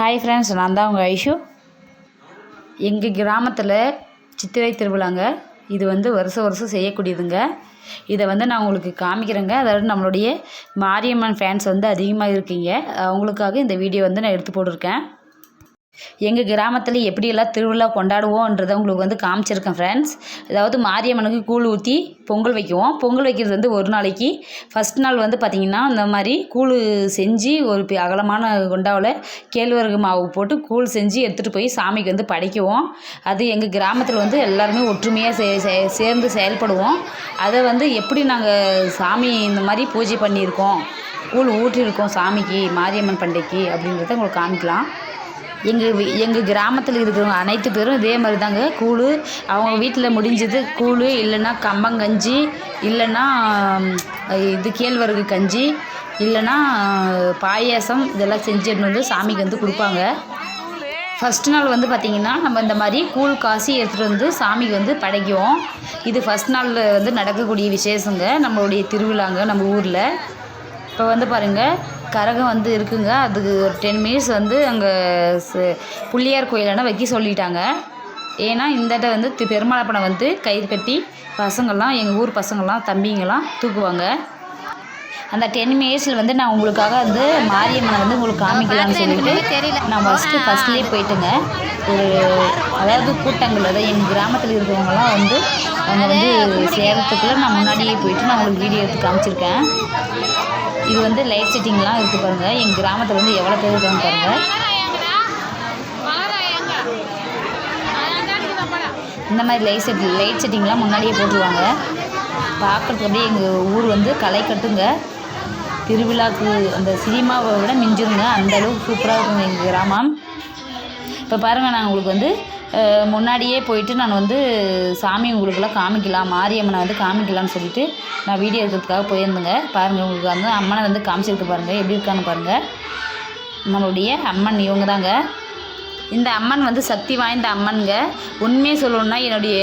Hi friends நான் தான் உங்கள் ஐஷு. எங்கள் கிராமத்தில் சித்திரை திருவிழாங்க. இது வந்து வருஷம் வருஷம் செய்யக்கூடியதுங்க. இதை வந்து நான் உங்களுக்கு காமிக்கிறேங்க. அதாவது நம்மளுடைய மாரியம்மன் ஃபேன்ஸ் வந்து அதிகமாக இருக்கீங்க. அவங்களுக்காக இந்த வீடியோ வந்து நான் எடுத்து போட்டிருக்கேன். எங்கள் கிராமத்தில் எப்படியெல்லாம் திருவிழா கொண்டாடுவோன்றதை உங்களுக்கு வந்து காமிச்சிருக்கேன் ஃப்ரெண்ட்ஸ் அதாவது மாரியம்மனுக்கு கூழ் ஊற்றி பொங்கல் வைக்குவோம். பொங்கல் வைக்கிறது வந்து ஒரு நாளைக்கு. ஃபஸ்ட் நாள் வந்து பார்த்திங்கன்னா இந்த மாதிரி கூழ் செஞ்சு ஒரு அகலமான குண்டாவில் கேழ்வரகு மாவு போட்டு கூழ் செஞ்சு எடுத்துகிட்டு போய் சாமிக்கு வந்து படைக்குவோம். அது எங்கள் கிராமத்தில் வந்து எல்லாருமே ஒற்றுமையாக சே சே- சேர்ந்து செயல்படுவோம். அதை வந்து எப்படி நாங்கள் சாமி இந்த மாதிரி பூஜை பண்ணியிருக்கோம் கூழ் ஊற்றிருக்கோம் சாமிக்கு மாரியம்மன் பண்டிகைக்கு அப்படின்றத உங்களுக்கு காமிக்கலாம். எங்கள் எங்கள் கிராமத்தில் இருக்கிறவங்க அனைத்து பேரும் இதே மாதிரி தாங்க கூழ் அவங்க வீட்டில் முடிஞ்சது கூழ் இல்லைன்னா கம்பங்கஞ்சி இல்லைன்னா இது கேழ்வரகு கஞ்சி இல்லைன்னா பாயாசம் இதெல்லாம் செஞ்சு வந்து சாமிக்கு வந்து கொடுப்பாங்க. ஃபஸ்ட் நாள் வந்து பார்த்திங்கன்னா நம்ம இந்த மாதிரி கூழ் காசி எடுத்துகிட்டு வந்து சாமிக்கு வந்து படைக்குவோம். இது ஃபஸ்ட் நாளில் வந்து நடக்கக்கூடிய விசேஷங்க. நம்மளுடைய திருவிழாங்க நம்ம ஊரில். இப்போ வந்து பாருங்கள் கரகம் வந்து இருக்குங்க. அதுக்கு ஒரு டென் மினிட்ஸ் வந்து அங்கே புள்ளியார் கோயிலான வைக்க சொல்லிட்டாங்க. ஏன்னா இந்த இடம் வந்து பெருமாளப்பனை வந்து கயிறு கட்டி பசங்கள்லாம் எங்கள் ஊர் பசங்கள்லாம் தம்பிங்கெல்லாம் தூக்குவாங்க. அந்த டென் மினிட்ஸில் வந்து நான் உங்களுக்காக வந்து மாரியம்மனை வந்து உங்களுக்கு காமிக்கலாம்னு சொல்லிட்டு நான் ஃபஸ்ட்டு ஃபஸ்ட்லேயே போயிட்டுங்க. ஒரு அதாவது கூட்டங்கள் அதாவது எங்கள் கிராமத்தில் இருக்கிறவங்கலாம் வந்து அவங்க வந்து சேரத்துக்குள்ளே நான் முன்னாடியே போயிட்டு நான் உங்களுக்கு வீடியோ எடுத்து காமிச்சிருக்கேன். இது வந்து லைட் செட்டிங்லாம் இருக்குது பாருங்கள் எங்கள் கிராமத்தில் வந்து எவ்வளோ பேர் இருக்காங்க பாருங்கள் இந்த மாதிரி லைட் செட் லைட் செட்டிங்லாம் முன்னாடியே போட்டுருவாங்க. பார்க்குறதுக்கு அப்படியே எங்கள் ஊர் வந்து களை கட்டுங்க. திருவிழாக்கு அந்த சினிமாவை விட மிஞ்சிருங்க அந்த அளவுக்கு சூப்பராக இருக்குங்க எங்கள் கிராமம். இப்போ பாருங்கள் நான் உங்களுக்கு வந்து முன்னாடியே போயிட்டு நான் வந்து சாமி உங்களுக்கெல்லாம் காமிக்கலாம் மாரியம்மனை வந்து காமிக்கலாம்னு சொல்லிட்டு நான் வீடியோ எடுக்கிறதுக்காக போயிருந்தேங்க. பாருங்கள் உங்களுக்கு வந்து அம்மனை வந்து காமிச்சிருக்கு பாருங்கள் எப்படி இருக்கான்னு பாருங்கள் நம்மளுடைய அம்மன் இவங்க தாங்க இந்த அம்மன் வந்து சக்தி வாய்ந்த அம்மனுங்க. உண்மையை சொல்லணும்னா என்னுடைய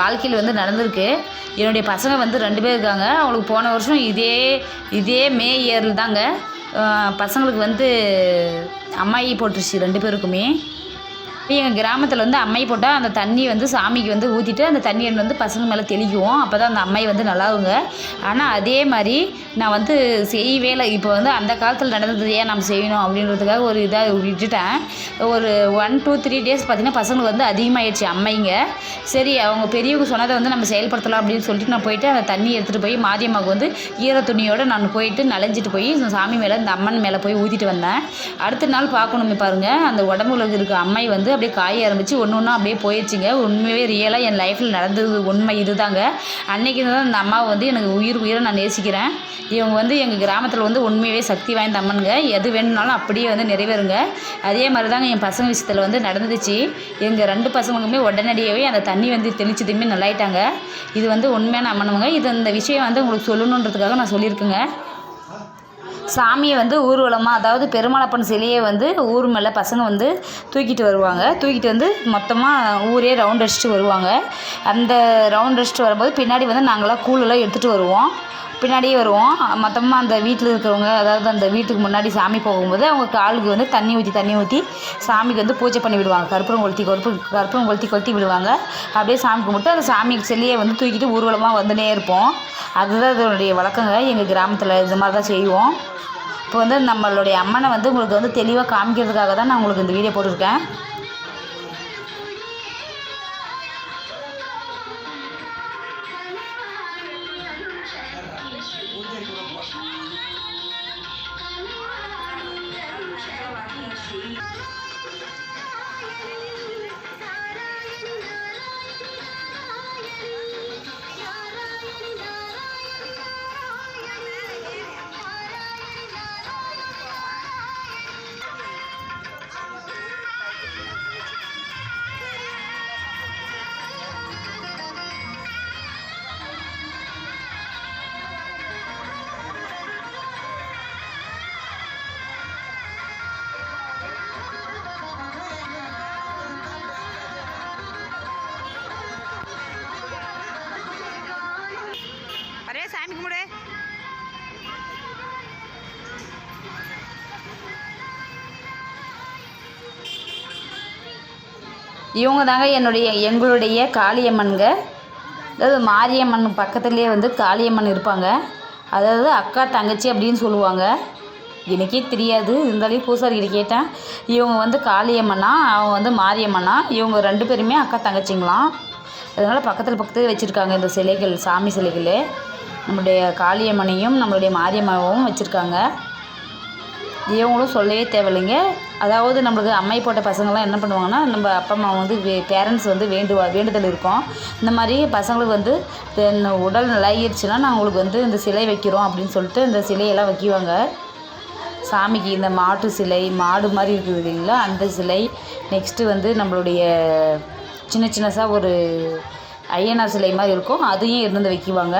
வாழ்க்கையில் வந்து நடந்திருக்கு. என்னுடைய பசங்க வந்து ரெண்டு பேர் இருக்காங்க. அவங்களுக்கு போன வருஷம் இதே இதே மே இயரில் தாங்க பசங்களுக்கு வந்து அம்மாயி போட்டுருச்சு ரெண்டு பேருக்குமே. எங்கள் கிராமத்தில் வந்து அம்மை போட்டால் அந்த தண்ணி வந்து சாமிக்கு வந்து ஊற்றிட்டு அந்த தண்ணியை வந்து பசங்க மேலே தெளிக்குவோம் அப்போ தான் அந்த அம்மை வந்து நல்லாவுங்க ஆனால் அதே மாதிரி நான் வந்து செய்யவே இல்லை இப்போ வந்து அந்த காலத்தில் நடந்தது ஏன் நம்ம செய்யணும் அப்படின்றதுக்காக ஒரு இதாக விட்டுட்டேன். ஒரு ஒன் டூ த்ரீ டேஸ் பார்த்திங்கன்னா பசங்களுக்கு வந்து அதிகமாகிடுச்சு அம்மைங்க. சரி அவங்க பெரியவங்க சொன்னதை வந்து நம்ம செயல்படுத்தலாம் அப்படின்னு சொல்லிட்டு நான் போயிட்டு அந்த தண்ணி எடுத்துகிட்டு போய் மாரியம்மாவுக்கு வந்து ஈர துணியோடு நான் போயிட்டு நலஞ்சிட்டு போய் இந்த சாமி மேலே இந்த அம்மன் மேலே போய் ஊற்றிட்டு வந்தேன். அடுத்த நாள் பார்க்கணுமே பாருங்கள் அந்த உடம்புல இருக்க அம்மை வந்து அப்படியே காய ஆரம்பிச்சு ஒன்று ஒன்றா அப்படியே போயிடுச்சுங்க. உண்மையே ரியலாக என் லைஃப்பில் நடந்தது உண்மை இதுதாங்க. அன்னைக்கு தான் அந்த அம்மாவை வந்து எனக்கு உயிர் உயிரை நான் நேசிக்கிறேன். இவங்க வந்து எங்கள் கிராமத்தில் வந்து உண்மையவே சக்தி வாய்ந்த அம்மனுங்க. எது வேணும்னாலும் அப்படியே வந்து நிறைவேறுங்க. அதே மாதிரி தாங்க என் பசங்க விஷயத்தில் வந்து நடந்துச்சு. எங்கள் ரெண்டு பசங்களுக்குமே உடனடியாகவே அந்த தண்ணி வந்து தெளிச்சதுமே நல்லாயிட்டாங்க. இது வந்து உண்மையான அம்மனுங்க. இது இந்த விஷயம் வந்து உங்களுக்கு சொல்லணுன்றதுக்காக நான் சொல்லியிருக்கேங்க. சாமியை வந்து ஊர்வலமாக அதாவது பெருமாளப்பன் சிலையை வந்து ஊர் மேலே பசங்க வந்து தூக்கிட்டு வருவாங்க. தூக்கிட்டு வந்து மொத்தமாக ஊரே ரவுண்ட் அடிச்சுட்டு வருவாங்க. அந்த ரவுண்ட் அடிச்சுட்டு வரும்போது பின்னாடி வந்து நாங்களாம் கூழெல்லாம் எடுத்துகிட்டு வருவோம். பின்னாடியே வருவோம். மொத்தமாக அந்த வீட்டில் இருக்கிறவங்க அதாவது அந்த வீட்டுக்கு முன்னாடி சாமி போகும்போது அவங்க காலுக்கு வந்து தண்ணி ஊற்றி தண்ணி ஊற்றி சாமிக்கு வந்து பூஜை பண்ணி விடுவாங்க. கற்பூரம் கொளுத்தி கற்பூ கற்பூரம் கொளுத்தி கொளுத்தி விடுவாங்க. அப்படியே சாமி கும்பிட்டு அந்த சாமிக்கு சிலையை வந்து தூக்கிட்டு ஊர்வலமாக வந்துனே இருப்போம். அதுதான் அதனுடைய வழக்கங்க. எங்கள் கிராமத்தில் இது மாதிரி தான் செய்வோம். இப்போ வந்து நம்மளுடைய அம்மனை வந்து உங்களுக்கு வந்து தெளிவாக காமிக்கிறதுக்காக தான் நான் உங்களுக்கு இந்த வீடியோ போட்டிருக்கேன். இவங்க தாங்க என்னுடைய எங்களுடைய காளியம்மனுங்க. அதாவது மாரியம்மன் பக்கத்துலேயே வந்து காளியம்மன் இருப்பாங்க. அதாவது அக்கா தங்கச்சி அப்படின்னு சொல்லுவாங்க. எனக்கே தெரியாது. இருந்தாலும் பூசாரிக்கிட்ட கேட்டேன். இவங்க வந்து காளியம்மனா அவங்க வந்து மாரியம்மனா? இவங்க ரெண்டு பேருமே அக்கா தங்கச்சிங்களாம் அதனால் பக்கத்தில் பக்கத்தில் வச்சுருக்காங்க இந்த சிலைகள் சாமி சிலைகள். நம்மளுடைய காளியம்மனையும் நம்மளுடைய மாரியம்மாவும் வச்சுருக்காங்க. இவங்களும் சொல்லவே தேவையில்லைங்க. அதாவது நம்மளுக்கு அம்மை போட்ட பசங்கள்லாம் என்ன பண்ணுவாங்கன்னா நம்ம அப்பா அம்மா வந்து வே பேரண்ட்ஸ் வந்து வேண்டுவா வேண்டுதல் இருக்கும். இந்த மாதிரி பசங்களுக்கு வந்து தென் உடல் நல்லாயிருச்சுன்னா நான் உங்களுக்கு வந்து இந்த சிலை வைக்கிறோம் அப்படின்னு சொல்லிட்டு இந்த சிலையெல்லாம் வைக்குவாங்க. சாமிக்கு இந்த மாட்டு சிலை மாடு மாதிரி இருக்குது இல்லைங்களா? அந்த சிலை. நெக்ஸ்ட்டு வந்து நம்மளுடைய சின்ன சின்னதாக ஒரு ஐயனார் சிலை மாதிரி இருக்கும். அதையும் இருந்து வந்து வைக்குவாங்க.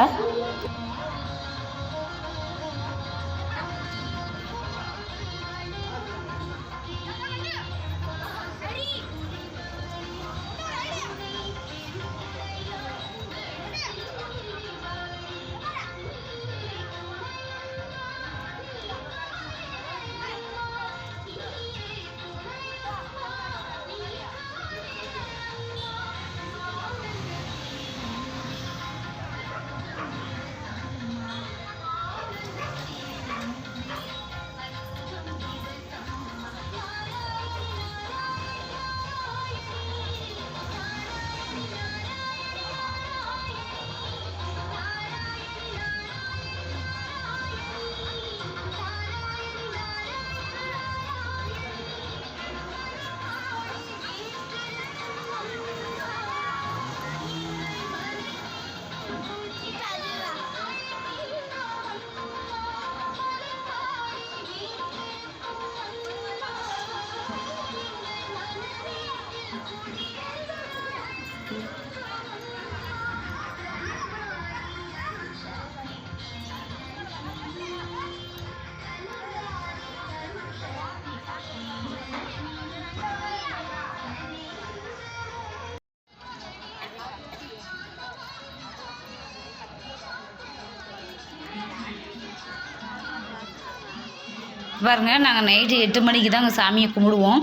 பாருங்க நாங்கள் நைட்டு எட்டு மணிக்கு தான் அங்கே சாமியை கும்பிடுவோம்.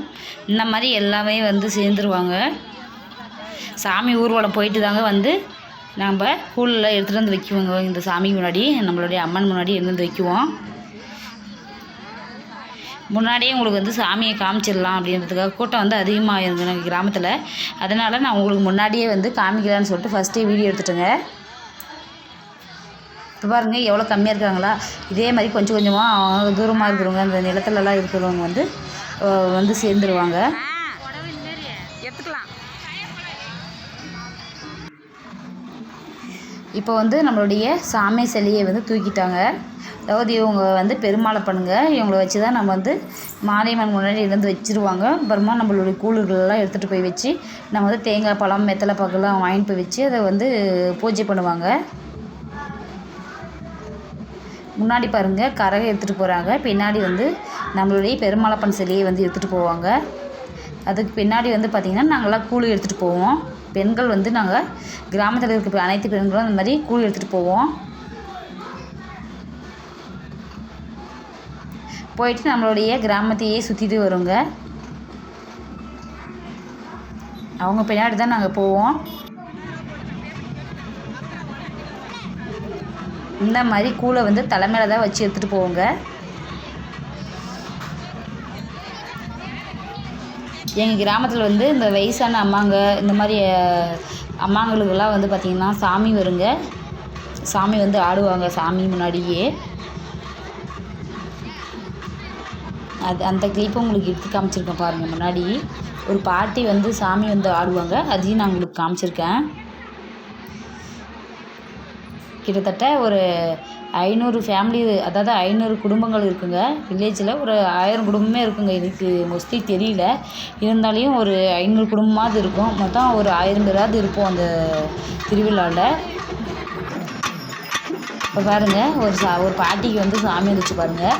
இந்த மாதிரி எல்லாமே வந்து சேர்ந்துருவாங்க. சாமி ஊர்வலம் போயிட்டு தாங்க வந்து நம்ம கூழில் எடுத்துகிட்டு வந்து வைக்குவோங்க. இந்த சாமிக்கு முன்னாடி நம்மளுடைய அம்மன் முன்னாடி எடுத்து வந்து வைக்குவோம். முன்னாடியே உங்களுக்கு வந்து சாமியை காமிச்சிடலாம் அப்படின்றதுக்காக கூட்டம் வந்து அதிகமாக இருந்தது எங்கள் கிராமத்தில். அதனால் நான் உங்களுக்கு முன்னாடியே வந்து காமிக்கலான்னு சொல்லிட்டு ஃபஸ்ட்டே வீடியோ எடுத்துட்டேங்க. இப்போ பாருங்கள் எவ்வளோ கம்மியாக இருக்காங்களா இதே மாதிரி கொஞ்சம் கொஞ்சமாக தூரமாக இருக்கிறவங்க அந்த நிலத்துலலாம் இருக்கிறவங்க வந்து வந்து சேர்ந்துருவாங்க. இப்போ வந்து நம்மளுடைய சாமி சிலையை வந்து தூக்கிட்டாங்க. அதாவது இவங்க வந்து பெருமாளை பண்ணுங்க. இவங்கள வச்சு தான் நம்ம வந்து மாரியம்மன் முன்னாடி இருந்து வச்சிருவாங்க. அப்புறமா நம்மளுடைய கூழுகளெல்லாம் எடுத்துகிட்டு போய் வச்சு நம்ம வந்து தேங்காய் பழம் வெத்தலை பாக்கெல்லாம் வாங்கிட்டு போய் வச்சு அதை வந்து பூஜை பண்ணுவாங்க. முன்னாடி பாருங்க கரகை எடுத்துகிட்டு போகிறாங்க பின்னாடி வந்து நம்மளுடைய பெருமாளப்பன் சிலையை வந்து எடுத்துகிட்டு போவாங்க. அதுக்கு பின்னாடி வந்து பார்த்திங்கன்னா நாங்கள்லாம் கூழ் எடுத்துகிட்டு போவோம். பெண்கள் வந்து நாங்கள் கிராமத்தில் இருக்க அனைத்து பெண்களும் அந்த மாதிரி கூழ் எடுத்துகிட்டு போவோம். போயிட்டு நம்மளுடைய கிராமத்தையே சுற்றிட்டு வருங்க. அவங்க பின்னாடி தான் நாங்கள் போவோம். இந்த மாதிரி கூழை வந்து தலைமையில தான் வச்சு எடுத்துகிட்டு போவோங்க. எங்கள் கிராமத்தில் வந்து இந்த வயசான அம்மாங்க இந்த மாதிரி அம்மாங்களுக்கெல்லாம் வந்து பார்த்திங்கன்னா சாமி வருங்க. சாமி வந்து ஆடுவாங்க சாமி முன்னாடியே. அது அந்த கிளிப்பை உங்களுக்கு எடுத்து காமிச்சிருக்கேன் பாருங்கள் முன்னாடி. ஒரு பாட்டி வந்து சாமி வந்து ஆடுவாங்க அதையும் நான் உங்களுக்கு காமிச்சிருக்கேன். கிட்டத்தட்ட ஒரு ஐநூறு ஃபேமிலி அதாவது ஐநூறு குடும்பங்கள் இருக்குங்க. வில்லேஜில் ஒரு ஆயிரம் குடும்பமே இருக்குங்க. இதுக்கு மோஸ்ட்லி தெரியல. இருந்தாலையும் ஒரு ஐநூறு குடும்பமாவது இருக்கும். மொத்தம் ஒரு ஆயிரம் பேராவது இருப்போம் அந்த திருவிழாவில் இப்போ பாருங்கள் ஒரு சா ஒரு பாட்டிக்கு வந்து சாமி வந்துச்சு பாருங்கள்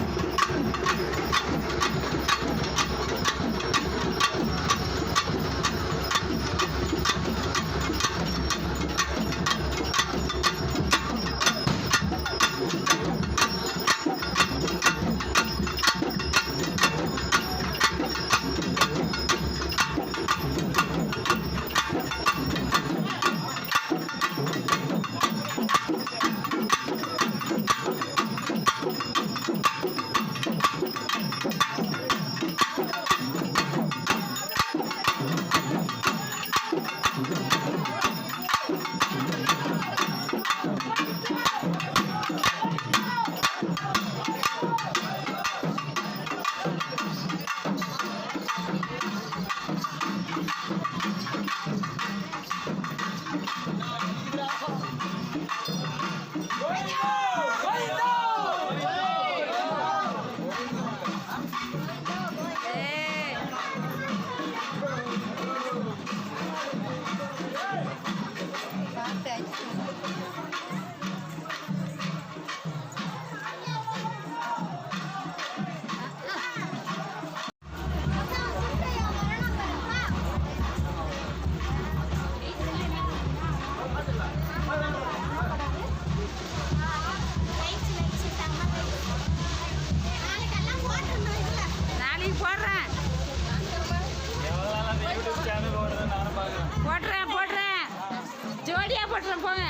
போங்க.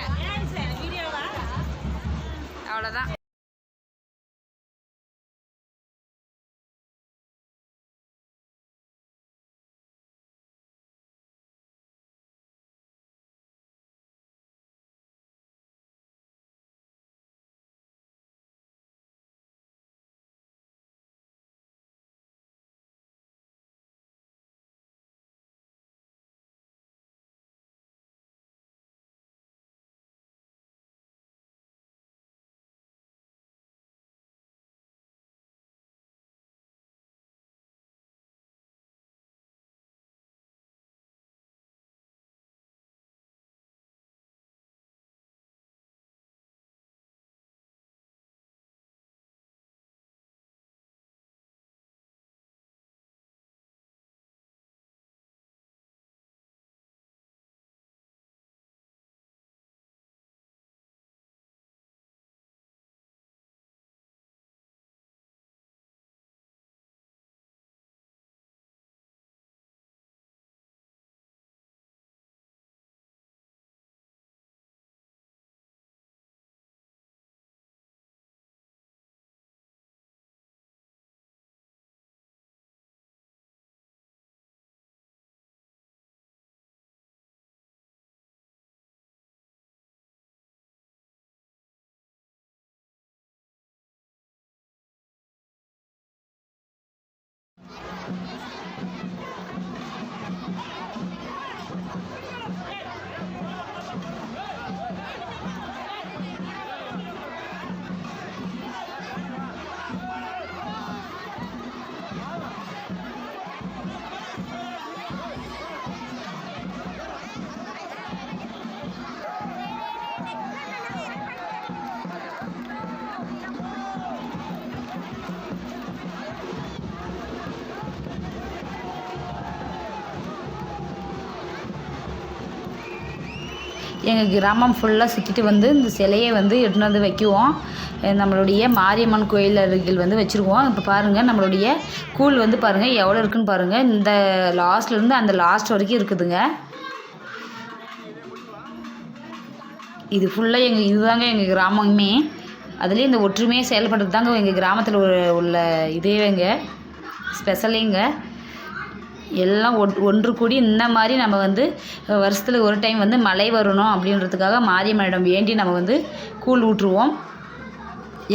அவ்வளோதான் எங்கள் கிராமம் ஃபுல்லாக சுற்றிட்டு வந்து இந்த சிலையை வந்து எடுத்துன்னு வந்து வைக்குவோம். நம்மளுடைய மாரியம்மன் கோயில் அருகில் வந்து வச்சுருவோம். இப்போ பாருங்கள் நம்மளுடைய கூழ் வந்து பாருங்கள் எவ்வளோ இருக்குன்னு பாருங்கள் இந்த லாஸ்ட்லேருந்து அந்த லாஸ்ட் வரைக்கும் இருக்குதுங்க. இது ஃபுல்லாக எங்கள் இதுதாங்க எங்கள் கிராமமே. அதுலேயும் இந்த ஒற்றுமையாக செயல்படுறது தாங்க எங்கள் கிராமத்தில் உள்ள இதேவேங்க. ஸ்பெஷலேங்க எல்லாம் ஒன் ஒன்று கூடி இந்த மாதிரி நம்ம வந்து வருஷத்தில் ஒரு டைம் வந்து மழை வரணும் அப்படின்றதுக்காக மாரியம்மனிடம் வேண்டி நம்ம வந்து கூழ் ஊற்றுவோம்.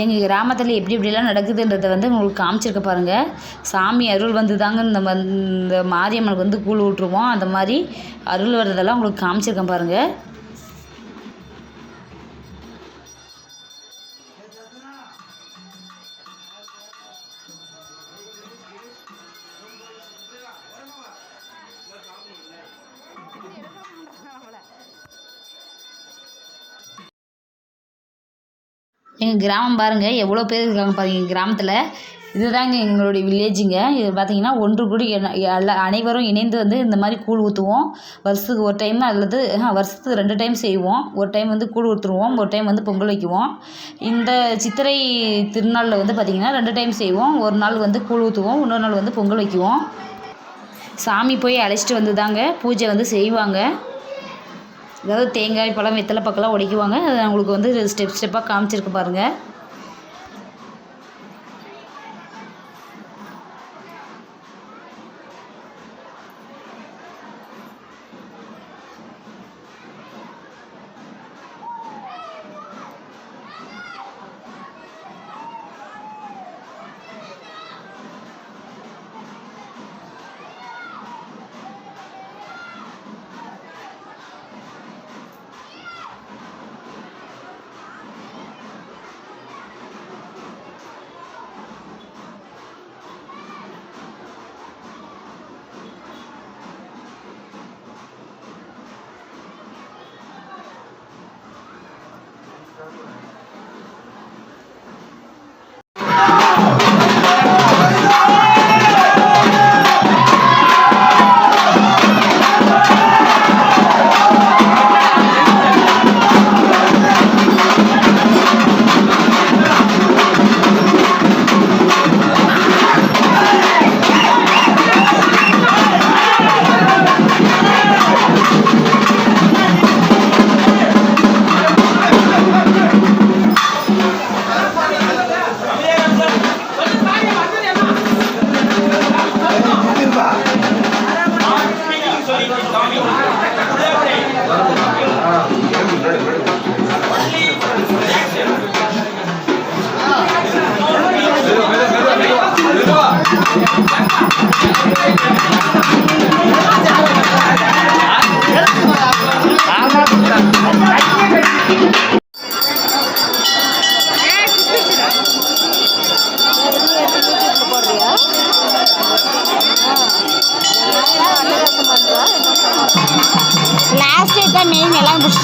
எங்கள் கிராமத்தில் எப்படி எப்படிலாம் நடக்குதுன்றதை வந்து உங்களுக்கு காமிச்சிருக்க பாருங்கள் சாமி அருள் வந்து தாங்க இந்த இந்த மாரியம்மனுக்கு வந்து கூழ் ஊற்றுவோம். அந்த மாதிரி அருள் வர்றதெல்லாம் உங்களுக்கு காமிச்சிருக்கேன் பாருங்கள் எங்கள் கிராமம் பாருங்கள் எவ்வளோ பேர் இருக்காங்க பாருங்கள் எங்கள் கிராமத்தில். இதுதாங்க எங்களுடைய வில்லேஜுங்க. இது பார்த்தீங்கன்னா ஒன்று கூடி எல்லா அனைவரும் இணைந்து வந்து இந்த மாதிரி கூழ் ஊற்றுவோம் வருஷத்துக்கு ஒரு டைம் அல்லது வருஷத்துக்கு ரெண்டு டைம் செய்வோம். ஒரு டைம் வந்து கூழ் ஊற்றுருவோம் ஒரு டைம் வந்து பொங்கல் வைக்குவோம். இந்த சித்திரை திருநாளில் வந்து பார்த்திங்கன்னா ரெண்டு டைம் செய்வோம். ஒரு நாள் வந்து கூழ் ஊற்றுவோம் இன்னொரு நாள் வந்து பொங்கல் வைக்குவோம். சாமி போய் அழைச்சிட்டு வந்து தாங்க பூஜை வந்து செய்வாங்க. அதாவது தேங்காய் பழம் வெத்தலை பக்கம்லாம் உடைக்குவாங்க அது உங்களுக்கு வந்து ஸ்டெப் ஸ்டெப்பாக காமிச்சிருக்கு பாருங்கள்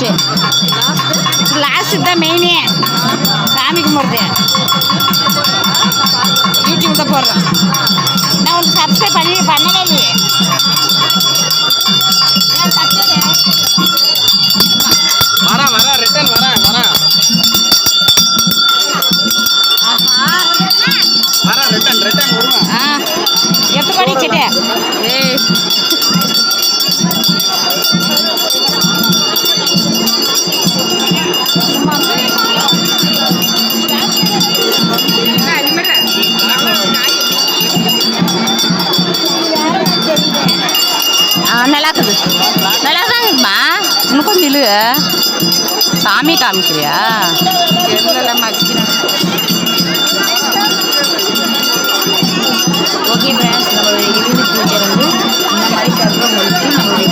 லாஸ்ட்டு பிடிச்சி லாஸ்ட்டு தான் மெயினே சாமி கும்பிட்றது யூடியூப் தான் போடுறேன் நான் உங்களுக்கு சப்ஸ்கிரைப் பண்ணி பண்ணவே இல்லையே சாமி காமிக்கிறியா ஓகே ஃப்ரெண்ட்ஸ் நம்மளுடைய இறுதி பூஜை வந்து இந்த மாதிரி கருவங்களுக்கு நம்மளுடைய